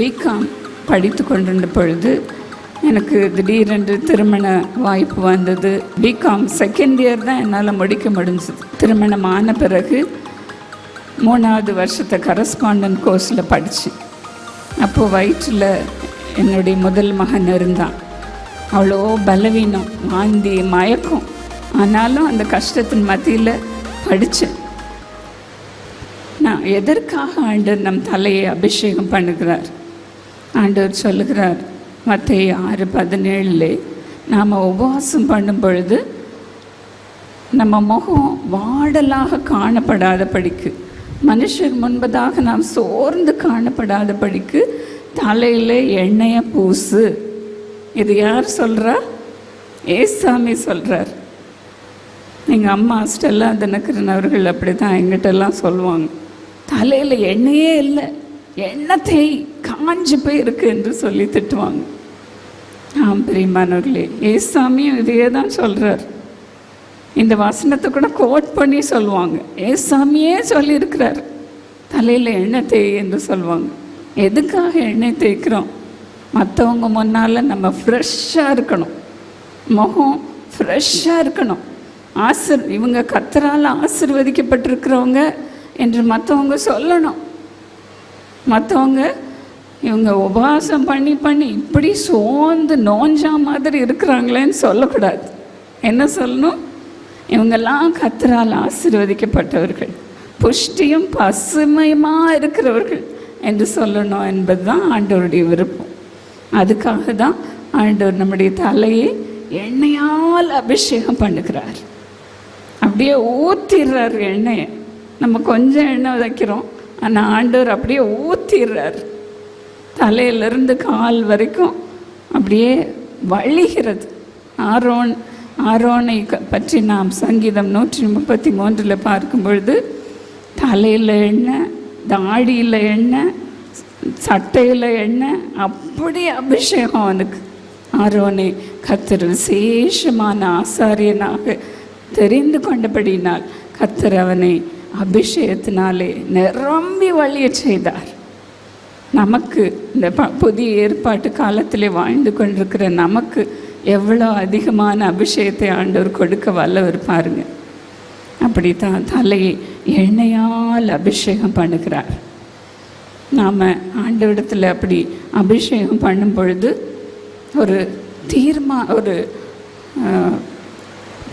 BCom படித்து கொண்டிருந்த பொழுது எனக்கு திடீரென்று திருமண வாய்ப்பு வந்தது. பிகாம் செகண்ட் இயர் தான் என்னால் முடிக்க முடிஞ்சது. திருமணம் ஆன பிறகு மூணாவது வருஷத்தை கரஸ்பாண்டன்ட் கோர்ஸில் படித்தேன் அப்போது வயிற்றில் என்னுடைய முதல் மகன் இருந்தான். அவ்வளோ பலவீனம் வாந்தி மயக்கம். ஆனாலும் அந்த கஷ்டத்தின் மத்தியில் படித்தேன் நான் எதற்காக ஆண்டு நம் தலையை அபிஷேகம் பண்ணுகிறார்? ஆண்டவர் சொல்லுகிறார் மத்திய ஆறு பதினேழுல நாம் உபவாசம் பண்ணும் பொழுது நம்ம முகம் வாடலாக காணப்படாத படிக்கு மனுஷர் முன்பதாக நாம் சோர்ந்து காணப்படாத படிக்கு தலையில் எண்ணெயை பூசு. இது யார் சொல்கிறா ஏசாமி சொல்கிறார் எங்கள் அம்மா ஸ்டெல்லா தினக்கரன் அவர்கள் அப்படி தான் எங்கிட்டெல்லாம் சொல்லுவாங்க. தலையில் எண்ணெயே இல்லை எண்ணெய் தேய். காஞ்சு போய் இருக்கு என்று சொல்லி திட்டுவாங்க. ஆம் பிரியமானவர்களே ஏசாமியும் இதையே தான் சொல்கிறார் இந்த வசனத்தை கூட கோட் பண்ணி சொல்லுவாங்க. ஏசாமியே சொல்லியிருக்கிறார். தலையில் எண்ணெய் தேய் என்று சொல்லுவாங்க. எதுக்காக எண்ணெய் தேய்க்கிறோம்? மற்றவங்க முன்னால் நம்ம ஃப்ரெஷ்ஷாக இருக்கணும். முகம் ஃப்ரெஷ்ஷாக இருக்கணும். ஆசிர் இவங்க கத்தரால் ஆசிர்வதிக்கப்பட்டிருக்கிறவங்க என்று மற்றவங்க சொல்லணும். மற்றவங்க இவங்க உபவாசம் பண்ணி பண்ணி இப்படி சோர்ந்து நோஞ்சா மாதிரி இருக்கிறாங்களேன்னு சொல்லக்கூடாது. என்ன சொல்லணும்? இவங்கெல்லாம் கத்தரால் ஆசீர்வதிக்கப்பட்டவர்கள். புஷ்டியும் பசுமையுமாக இருக்கிறவர்கள் என்று சொல்லணும் என்பது தான் ஆண்டவருடைய விருப்பம். அதுக்காக தான் ஆண்டவர் நம்முடைய தலையை எண்ணெயால் அபிஷேகம் பண்ணுகிறார். அப்படியே ஊற்றிடுறார் எண்ணெயை. நம்ம கொஞ்சம் எண்ணெய் வைக்கிறோம் ஆனால் ஆண்டவர் அப்படியே ஊற்றிடுறார் தலையிலிருந்து கால் வரைக்கும் அப்படியே வழிகிறது. ஆரோன் ஆரோனை பற்றி நாம் சங்கீதம் நூற்றி முப்பத்தி மூன்றில் பார்க்கும் பொழுது தலையில் எண்ணெய் தாடியில் எண்ணெய் சட்டையில் எண்ணெய் அப்படி அபிஷேகம் அவனுக்கு. ஆரோனை கத்தர் விசேஷமான ஆசாரியனாக தெரிந்து கொண்டபடியினால் கத்தர் அவனை அபிஷேகத்தினாலே நிரம்பி வழிய செய்தார். நமக்கு இந்த ப புதிய ஏற்பாட்டு காலத்திலே வாழ்ந்து கொண்டிருக்கிற நமக்கு எவ்வளோ அதிகமான அபிஷேகத்தை ஆண்டவர் கொடுக்க வல்லவர் பாருங்க. அப்படித்தான் தலையை எண்ணெயால் அபிஷேகம் பண்ணுகிறார். நாம் ஆண்டவிடத்தில் அப்படி அபிஷேகம் பண்ணும் பொழுது ஒரு தீர்மா ஒரு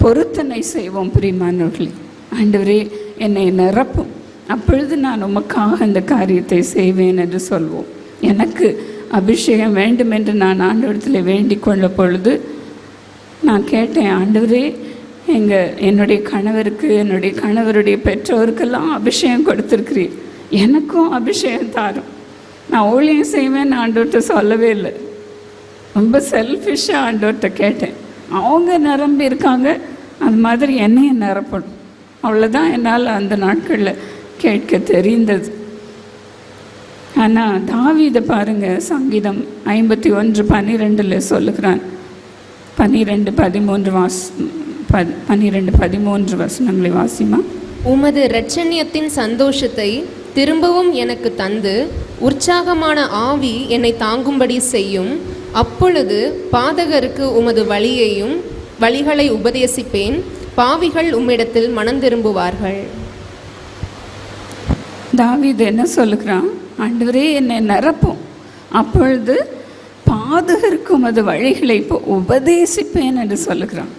பொருத்தனை செய்வோம் பிரிமானவர்களே ஆண்டவரே என்னை நிரப்பும். அப்பொழுது நான் உமக்காக அந்த காரியத்தை செய்வேன் என்று சொல்வோம். எனக்கு அபிஷேகம் வேண்டும் என்று நான் ஆண்டவரத்தில் வேண்டிக் கொள்ள பொழுது நான் கேட்டேன் ஆண்டவரே எங்கள் என்னுடைய கணவருக்கு என்னுடைய கணவருடைய பெற்றோருக்கெல்லாம் அபிஷேகம் கொடுத்துருக்கிறீர். எனக்கும் அபிஷேகம் தாரும். நான் ஊழியம் செய்வேன் ஆண்டவர்கிட்ட சொல்லவே இல்லை. ரொம்ப செல்ஃபிஷாக ஆண்டோர்கிட்ட கேட்டேன். அவங்க நிரம்பி இருக்காங்க. அது மாதிரி என்னையும் நிரப்பணும். அவ்வளோதான் என்னால் அந்த நாட்களில் கேட்க தெரிந்தது. ஆனால் தாவிதை பாருங்க சங்கீதம் ஐம்பத்தி ஒன்று பன்னிரெண்டில் சொல்லுகிறான். பன்னிரெண்டு பதிமூன்று வாஸ் பன்னிரெண்டு பதிமூன்று வசனங்களை வாசிமா? உமது இரட்சண்யத்தின் சந்தோஷத்தை திரும்பவும் எனக்கு தந்து உற்சாகமான ஆவி என்னை தாங்கும்படி செய்யும். அப்பொழுது பாதகருக்கு உமது வழியையும் வழிகளை உபதேசிப்பேன். பாவிகள் உம்மிடத்தில் மனம் திரும்புவார்கள். தாவிது என்ன சொல்லுகிறான்? ஆண்டவரே என்னை நிரப்பும். அப்பொழுது பாதகருக்கும் அது வழிகளை இப்போ உபதேசிப்பேன் என்று சொல்லுகிறான்.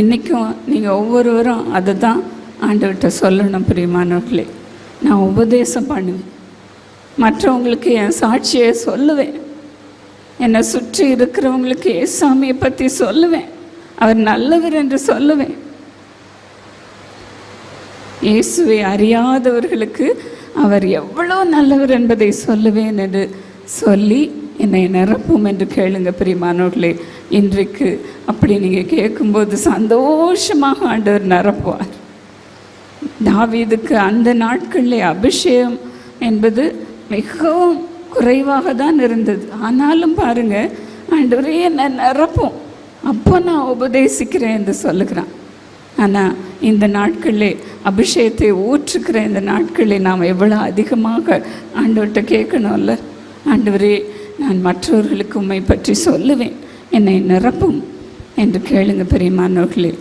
இன்றைக்கும் நீங்கள் ஒவ்வொருவரும் அதை தான் ஆண்டவர்கிட்ட சொல்லணும் பிரியமானவர்களே. நான் உபதேசம் பண்ணுவேன். மற்றவங்களுக்கு என் சாட்சியை சொல்லுவேன். என்னை சுற்றி இருக்கிறவங்களுக்கு ஏசாமியை பற்றி சொல்லுவேன். அவர் நல்லவர் என்று சொல்லுவேன். இயேசுவை அறியாதவர்களுக்கு அவர் எவ்வளோ நல்லவர் என்பதை சொல்லுவேன் என்று சொல்லி என்னை நிரப்பும் என்று கேளுங்க பிரியமானவர்களே இன்றைக்கு அப்படி நீங்கள் கேட்கும்போது சந்தோஷமாக ஆண்டவர் நிரப்புவார். தாவீதுக்கு அந்த நாட்களில் அபிஷேகம் என்பது மிகவும் குறைவாக தான் இருந்தது. ஆனாலும் பாருங்க ஆண்டவரே என்னை நிரப்பும். அப்போ நான் உபதேசிக்கிறேன் என்று சொல்லுகிறான். ஆனால் இந்த நாட்களில் அபிஷேகத்தை ஊற்றுக்கிற இந்த நாட்களில் நாம் எவ்வளோ அதிகமாக ஆண்டவர்கிட்ட கேட்கணும்ல? ஆண்டவரே நான் மற்றவர்களுக்கு உண்மை பற்றி சொல்லுவேன். என்னை நிரப்பும் என்று கேளுங்க பெரியமானவர்களே.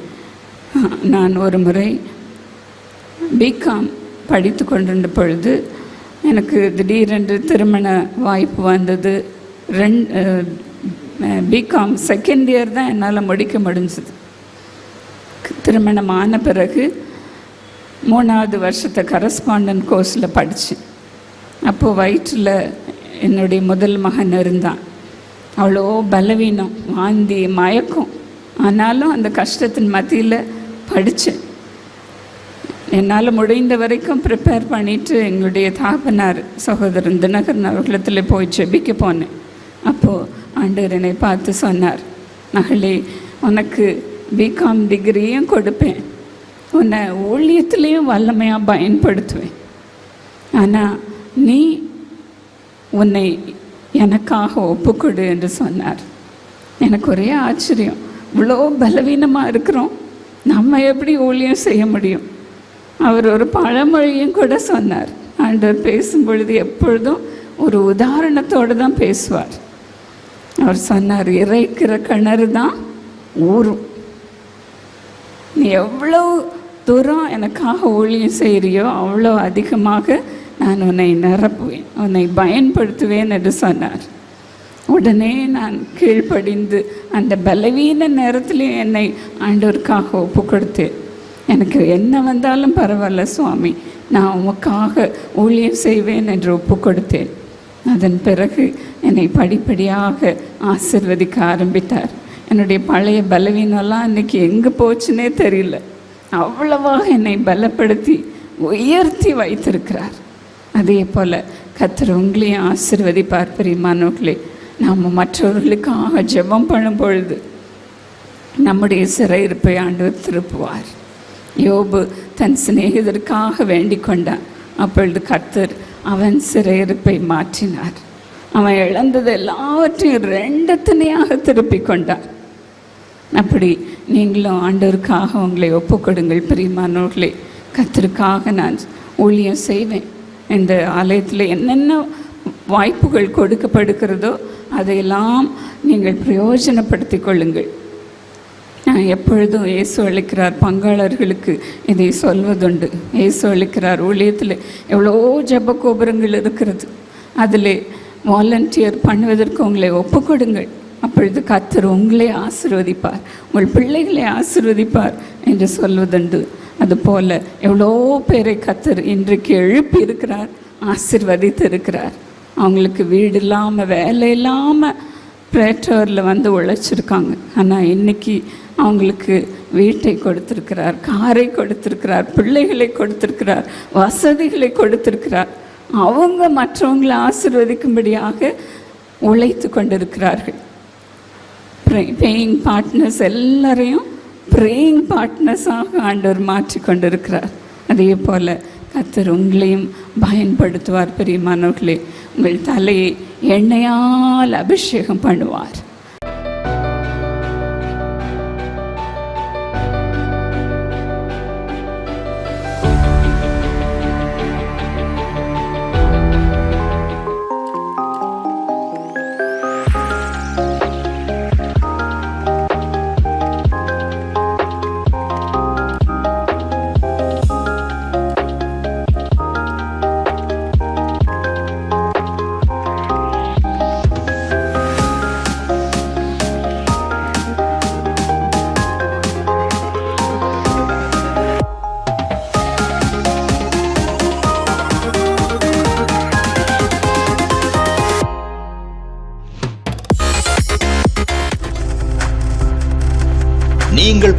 நான் ஒரு முறை பிகாம் படித்து கொண்டிருந்த பொழுது எனக்கு திடீரென்று திருமண வாய்ப்பு வந்தது. ரெண்டு பிகாம் செகண்ட் இயர் தான் என்னால் முடிக்க முடிஞ்சது. திருமணம் ஆன பிறகு மூணாவது வருஷத்தை கரஸ்பாண்டன்ட் கோர்ஸில் படித்தேன் அப்போது வயிற்றில் என்னுடைய முதல் மகன் இருந்தான். அவ்வளோ பலவீனம் வாந்தி மயக்கம். ஆனாலும் அந்த கஷ்டத்தின் மத்தியில் படித்தேன் என்னால் முடிந்த வரைக்கும் ப்ரிப்பேர் பண்ணிட்டு எங்களுடைய தாப்பனார் சகோதரன் தினகரன் அவர்களிடத்தில் போய் செபிக்க போனேன். அப்போது ஆண்டவர் என்னை பார்த்து சொன்னார் மகளே உனக்கு பிகாம் டிகிரியும் கொடுப்பேன். உன்னை ஊழியத்துலேயும் வல்லமையாக பயன்படுத்துவேன். ஆனால் நீ உன்னை எனக்காக ஒப்புக்கொடு என்று சொன்னார். எனக்கு ஒரே ஆச்சரியம். இவ்வளோ பலவீனமாக இருக்கிறோம். நம்ம எப்படி ஊழியம் செய்ய முடியும்? அவர் ஒரு பழமொழியும் கூட சொன்னார். ஆண்டவர் பேசும் பொழுது எப்பொழுதும் ஒரு உதாரணத்தோடு தான் பேசுவார். அவர் சொன்னார் இறைக்கிற கிணறு தான் ஊரும் நீ எவ்வளோ தூரம் எனக்காக ஊழியம் செய்கிறியோ அவ்வளோ அதிகமாக நான் உன்னை நிரப்புவேன் உன்னை பயன்படுத்துவேன் என்று சொன்னார். உடனே நான் கீழ்ப்படிந்து அந்த பலவீன நேரத்திலையும் என்னை ஆண்டோருக்காக ஒப்பு கொடுத்தேன் எனக்கு என்ன வந்தாலும் பரவாயில்ல சுவாமி நான் உமக்காக ஊழியம் செய்வேன் என்று ஒப்பு கொடுத்தேன் அதன் பிறகு என்னை படிப்படியாக ஆசிர்வதிக்க ஆரம்பித்தார். என்னுடைய பழைய பலவீனம்லாம் இன்றைக்கி எங்கே போச்சுன்னே தெரியல. அவ்வளவாக என்னை பலப்படுத்தி உயர்த்தி வைத்திருக்கிறார். அதே போல் கத்தர் உங்களையும் ஆசிர்வதிப்பார் பிரியமானவர்களே நாம் மற்றவர்களுக்காக ஜெபம் பண்ணும் பொழுது நம்முடைய சிறையிருப்பை ஆண்டவர் திருப்புவார். யோபு தன் சிநேகிதருக்காக வேண்டிக் கொண்டான். அப்பொழுது கர்த்தர் அவன் சிறையிருப்பை மாற்றினார். அவன் இழந்தது எல்லாவற்றையும் ரெண்டத்தனையாக திருப்பி கொண்டான் அப்படி நீங்களும் ஆண்டவருக்காக உங்களை ஒப்புக்கொடுங்கள் பிரியமானவர்களே. கர்த்தருக்காக நான் ஊழியம் செய்வேன். இந்த ஆலயத்தில் என்னென்ன வாய்ப்புகள் கொடுக்கப்படுகிறதோ அதையெல்லாம் நீங்கள் பிரயோஜனப்படுத்திக் கொள்ளுங்கள். நான் எப்பொழுதும் இயேசு அளிக்கிறார் பங்காளர்களுக்கு இதை சொல்வதுண்டு. இயேசு அளிக்கிறார் ஊழியத்தில் எவ்வளோ ஜெப கோபுரங்கள் இருக்கிறது. அதில் வாலண்டியர் பண்ணுவதற்கு உங்களை ஒப்புக்கொடுங்கள். அப்பொழுது கத்தர் உங்களை ஆசிர்வதிப்பார். உங்கள் பிள்ளைகளை ஆசிர்வதிப்பார் என்று சொல்வதுண்டு. அதுபோல் எவ்வளோ பேரை கத்தர் இன்றைக்கு எழுப்பி இருக்கிறார் ஆசிர்வதித்து இருக்கிறார் அவங்களுக்கு வீடு இல்லாமல் வேலை இல்லாமல் பிரேட்டவரில் வந்து உழைச்சிருக்காங்க. ஆனால் இன்னைக்கு அவங்களுக்கு வீட்டை கொடுத்துருக்கிறார் காரை கொடுத்துருக்கிறார் பிள்ளைகளை கொடுத்துருக்கிறார் வசதிகளை கொடுத்துருக்கிறார். அவங்க மற்றவங்களை ஆசிர்வதிக்கும்படியாக உழைத்து கொண்டிருக்கிறார்கள். பேயிங் பார்ட்னர்ஸ் எல்லாரையும் ப்ரேயிங் பார்ட்னர்ஸாக ஆண்டவர் மாற்றி கொண்டிருக்கிறார். அதே போல் கத்தர் உங்களையும் பயன்படுத்துவார் பெரியமானவர்களே. உங்கள் தலையை எண்ணெயால் அபிஷேகம் பண்ணுவார்.